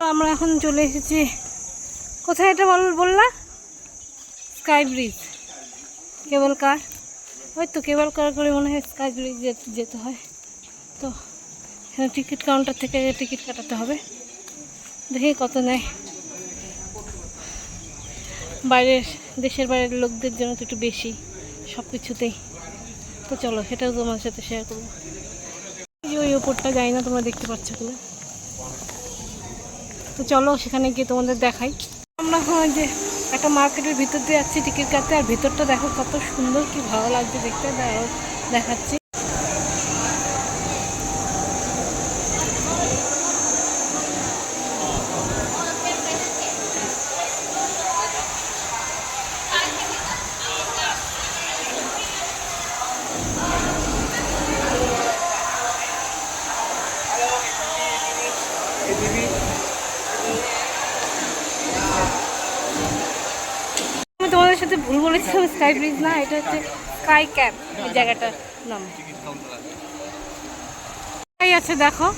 আমরা এখন চলে এসেছি। কোথায় এটা বল বললা? Sky bridge cable car? ওই তো কেবল কার করে মনে হয় স্কাই ব্রিজ যেতে হয়। তো এখানে টিকিট কাউন্টার থেকে টিকিট কাটাতে হবে। দেখি কত নেয়। বাইরের দেশের বাইরের লোকদের জন্য তো একটু বেশি, সব কিছুতেই। তো চলো, সেটাও তোমার সাথে শেয়ার করব। ওই ওপরটা, যাই না, তোমরা দেখতে পাচ্ছ কিনা। তো চলো সেখানে গিয়ে তোমাদের দেখাই। আমরা হয় ওই যে একটা মার্কেটের ভিতর দিয়ে যাচ্ছি টিকিট কাটতে, আর ভিতরটা দেখো কত সুন্দর, কি ভালো লাগছে দেখতে। দেখাচ্ছি আমি তোমাদের সাথে ভুল বলেছিলাম স্কাই ব্রিজ না, এটা হচ্ছে স্কাই ক্যাব এই জায়গাটার নাম। এই আছে, দেখো।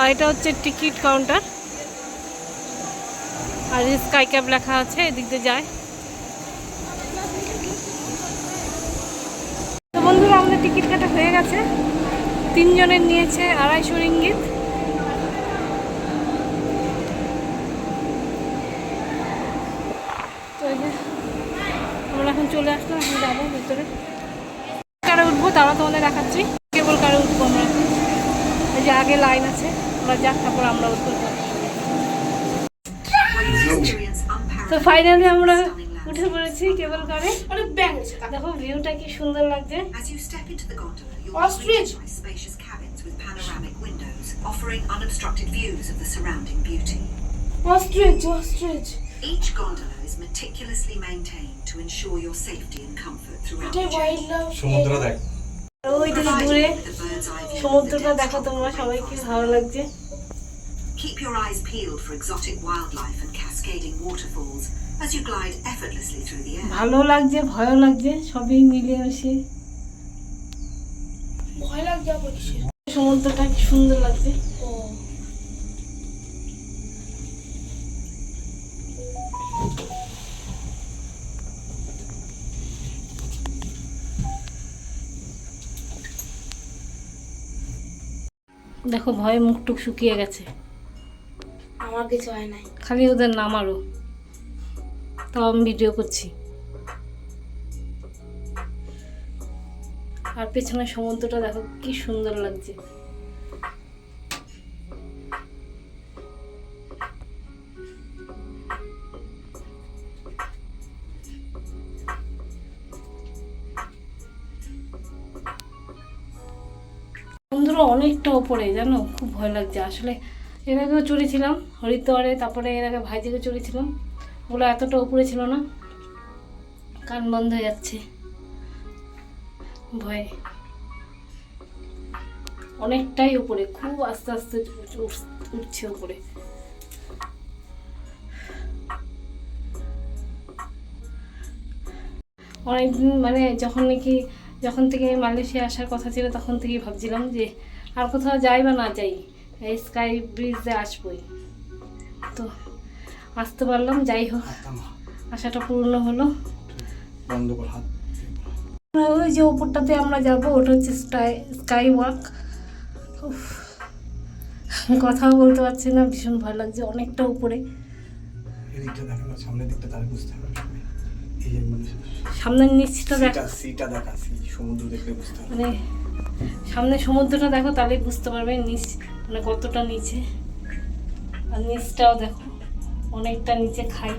আর এটা হচ্ছে টিকিট কাউন্টার। আর স্কাই ক্যাব লেখা আছে, এদিক দিয়ে যায়। তো বন্ধুরা, আমাদের টিকিট কাটা হয়ে গেছে। তিনজনের নিয়েছে আড়াইশো রিঙ্গিত তো এই যে আমরা এখন চলে আসলো এখন যাব ভিতরে। কারও উঠবো তারা তো তোমাদের দেখাচ্ছি। কেবল কারও উঠবো আমরা। যে আগে লাইন আছে ওরা যাক তারপর আমরা উঠবো তো ফাইনালি আমরা উঠে পড়েছি কেবল কারে। অনেক ব্যাং দেখো ভিউটা কি সুন্দর লাগছে। Ostrich Offering unobstructed views of the surrounding beauty. Ostrich, ostrich. Each gondola is meticulously maintained to ensure your safety and comfort throughout the journey. সমুদ্র দেখ ওই দিকে দূরে সমুদ্রটা দেখো তোমরা সবাই কি ভালো লাগছে Keep your eyes peeled for exotic wildlife and cascading waterfalls as you glide effortlessly through the air. ভালো লাগছে ভয়ও লাগছে সবই মিলিয়ে মিশিয়ে ভয় লাগছে সমুদ্রটা কি সুন্দর লাগছে দেখো ভয়ে মুখ টুক শুকিয়ে গেছে। আমার কিছু হয় নাই। খালি ওদের নাম আরও তাও আমি ভিডিও করছি। আর পেছনের সমুদ্রটা দেখো কি সুন্দর লাগছে। অনেকটা ওপরে, জানো? খুব ভয় লাগছে। আসলে এর আগেও চড়েছিলাম হরিদ্বারে, তারপরে এর আগে ভাইজিকে চড়েছিলাম। ওগুলো এতটা উপরে ছিল না। কান বন্ধ হয়ে যাচ্ছে। ভয়ে। অনেকটাই উপরে খুব আস্তে আস্তে উঠ- উঠছে উপরে অনেকদিন মানে যখন নাকি, যখন থেকে মালয়েশিয়া আসার কথা ছিল, তখন থেকেই ভাবছিলাম যে আর কোথাও যাই বা না যাই এই স্কাই ব্রিজে আসবই। তো আসতে পারলাম যাই হোক। আশাটা পূর্ণ হলো। বন্ধ কর হাত ওই যে ওপরটাতে আমরা যাব ওটা হচ্ছে স্কাই স্কাই ওয়াক কথাও বলতে পারছি না ভীষণ ভয় লাগছে অনেকটা উপরে। এদিকটা দেখা না সামনের দিকটা তাহলে বুঝতে পারবে সবাই। এই যে মানে সামনের নিচটা দেখ সিটা দেখা সমুদ্র দেখলে বুঝতে মানে সামনে সমুদ্রটা দেখো তাহলেই বুঝতে পারবে নিচ মানে কতটা নিচে। আর নিচটাও দেখো, অনেকটা নিচে খাই।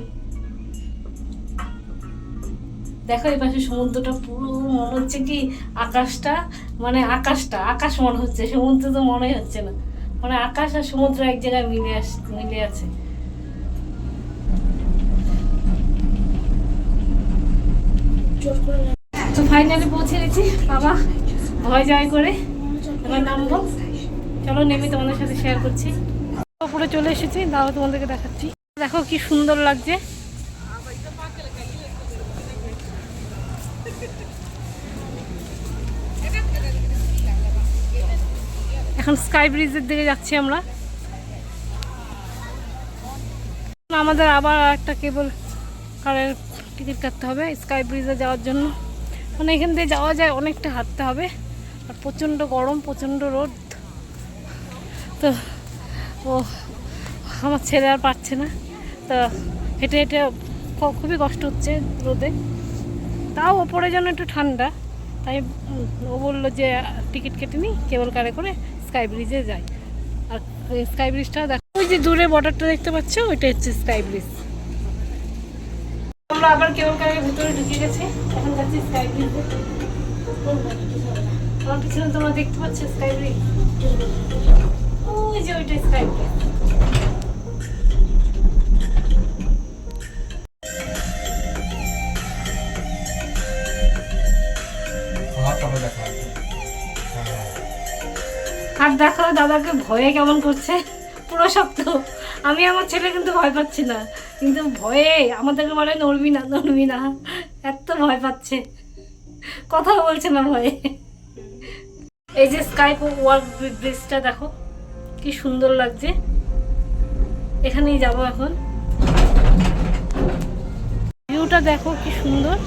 দেখো এই পাশে সমুদ্রটা পুরো, মনে হচ্ছে কি আকাশটা মানে আকাশটা, আকাশ মনে হচ্ছে, সমুদ্র তো মনেই হচ্ছে না। মানে আকাশ আর সমুদ্র এক জায়গায় মিলে আস, মিলে আছে। তো ফাইনালি পৌঁছে গেছি, বাবা। ভয় জয় করে। এবার নামবো চলো, নেমে তোমাদের সাথে শেয়ার করছি। উপরে চলে এসেছি, দাও তোমাদেরকে দেখাচ্ছি। দেখো কি সুন্দর লাগছে। এখন স্কাই ব্রিজের দিকে যাচ্ছি আমরা। আমাদের আবার একটা কেবল কারের টিকিট কাটতে হবে স্কাই ব্রিজে যাওয়ার জন্য। মানে এখান দিয়ে যাওয়া যায়, অনেকটা হাঁটতে হবে। আর প্রচণ্ড গরম, প্রচণ্ড রোদ। তো, ও, আমার ছেলে আর পাচ্ছে না। তো, হেঁটে হেঁটে খুবই কষ্ট হচ্ছে রোদে। তাও ওপরে যেন একটু ঠান্ডা। তাই ও বলল যে, টিকিট কেটে নিই, কেবল কারে করে স্কাই ব্রিজে যাই। আর স্কাই ব্রিজটা দেখো ওই যে দূরে বর্ডারটা দেখতে পাচ্ছ, ওইটা হচ্ছে স্কাই ব্রিজ। আমরা আবার কেবল কারের ভিতরে ঢুকে গেছি, এখন যাচ্ছি স্কাই ব্রিজে। আমার পিছনে তোমরা দেখতে পাচ্ছ স্কাই ব্রিজ ওই যে ওইটা স্কাই ব্রিজ হবে আর দেখো দাদাকে ভয়ে কেমন করছে? পুরো শক্ত। আমি আমার ছেলে কিন্তু ভয় পাচ্ছি না। কিন্তু ভয়ে আমাদেরকে বলে নড়বি না নড়বি না। এত ভয় পাচ্ছে। কথা বলছে না ভয়ে। এই যে স্কাই ওয়ার্ক ব্রিজটা দেখো, কি সুন্দর লাগছে। এখানেই যাব এখন। ভিউটা দেখো কি সুন্দর।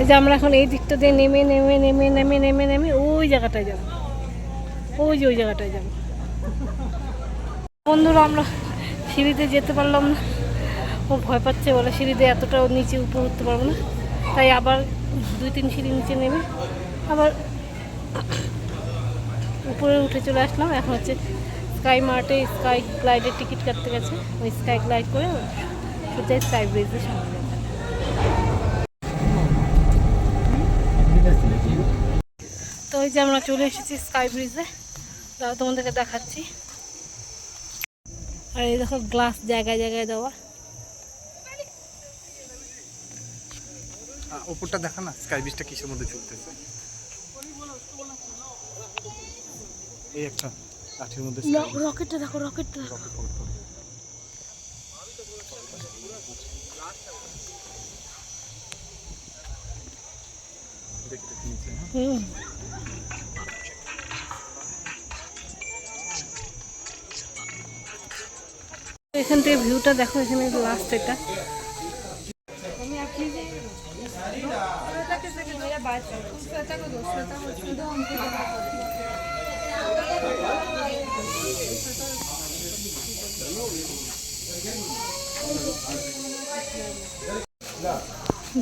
এই যে আমরা এখন এই দিকটা দিয়ে নেমে নেমে নেমে নেমে নেমে নেমে ওই জায়গাটায় যাব। ওই যে ওই জায়গাটায় যাব। বন্ধুরা, আমরা সিঁড়িতে যেতে পারলাম না। ও ভয় পাচ্ছে বলে সিঁড়িতে এতটা নিচে উপর উঠতে পারব না। তাই আবার দুই তিন সিঁড়ি নিচে নেমে আবার উপরে উঠে চলে আসলাম। এখন হচ্ছে স্কাই মার্টে স্কাই গ্লাইডের টিকিট কাটতে গেছে। ওই স্কাই গ্লাইড করে সোজা স্কাই ব্রিজের সামনে। তো ওই যে আমরা চলে এসেছি স্কাই ব্রিজে দাও তোমাদেরকে দেখাচ্ছি। আর এই দেখো গ্লাস জায়গায় জায়গায় দেওয়া। আ, উপরটা দেখা না? স্কাই বিচটা কিসের মধ্যে চলতেছে? এই একটা লাঠির মধ্যে। রকেটটা দেখো রকেটটা। দেখো Rocket,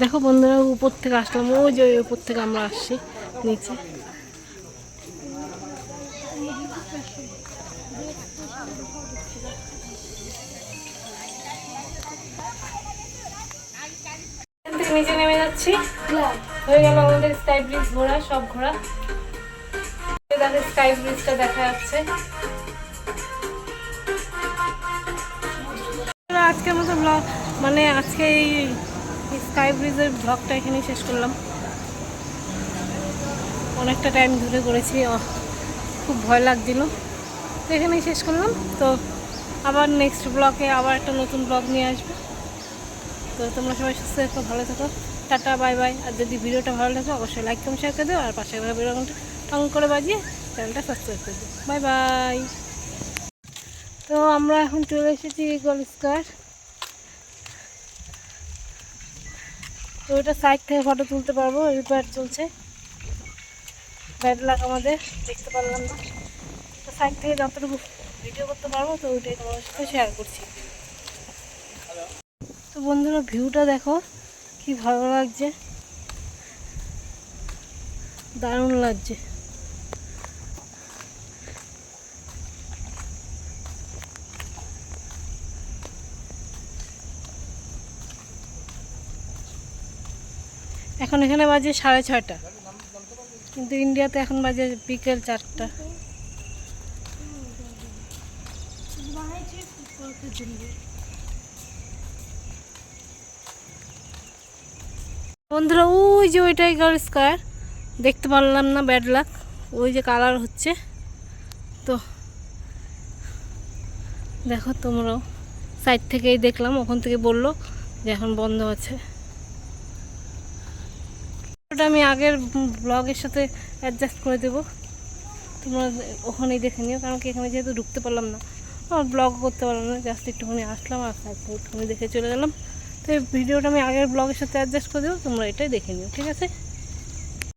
দেখি, বন্ধুরা উপর থেকে আসলাম। ওই যে উপর থেকে আমরা আসছি নিচে। নিচে নেমে যাচ্ছি। হয়ে গেল আমাদের স্কাই ব্রিজ ঘোরা সব ঘোরা। তাদের স্কাই ব্রিজটা দেখা যাচ্ছে। আজকের মতো ব্লগ মানে আজকে এই স্কাই ব্রিজের ব্লগটা এখানেই শেষ করলাম। অনেকটা টাইম ধরে করেছি খুব ভয় লাগছিল। তো এখানেই শেষ করলাম। তো আবার নেক্সট ব্লগে আবার একটা নতুন ব্লগ নিয়ে আসব। তো তোমরা সবাই সুস্থ থাকো, ভালো থাকো। Tata, bye bye. আর যদি ভিডিওটা ভালো লাগে অবশ্যই লাইক কম শেয়ার করে দিও। আর পাশে বেরোটা টং করে বাজিয়ে চ্যানেলটা সাবস্ক্রাইব করে দিও। Bye bye. তো আমরা এখন চলে এসেছি ইগল স্কোয়ার তো ওটা সাইড থেকে ফটো তুলতে পারব রিপেয়ার চলছে। ব্যাড লাগ আমাদের, দেখতে পারলাম না। তো সাইড থেকে যতটুকু ভিডিও করতে পারব, তো ওইটাই তোমাদের সাথে শেয়ার করছি। তো বন্ধুরা ভিউটা দেখো, কি ভালো লাগছে। দারুণ লাগছে। এখন এখানে বাজে সাড়ে ছয়টা। কিন্তু ইন্ডিয়াতে এখন বাজে বিকেল চারটা। বন্ধুরা, ওই যে ওইটাই গার্ল স্কোয়ার দেখতে পারলাম না ব্যাড লাক ওই যে কালার হচ্ছে। তো দেখো তোমরাও। সাইড থেকেই দেখলাম, ওখান থেকে বলল যে এখন বন্ধ আছে। ওটা আমি আগের ব্লগের সাথে অ্যাডজাস্ট করে দেবো। তোমরা ওখানেই দেখে নিও, কারণ কি এখানে যেহেতু ঢুকতে পারলাম না। আমার ব্লগ করতে পারলাম না জাস্ট একটুখানি আসলাম আর তারপর একটুখানি দেখে চলে গেলাম। তো ভিডিওটা আমি আগের ব্লগের সাথে অ্যাডজাস্ট করে দেবো, তোমরা এটাই দেখে নিও, ঠিক আছে?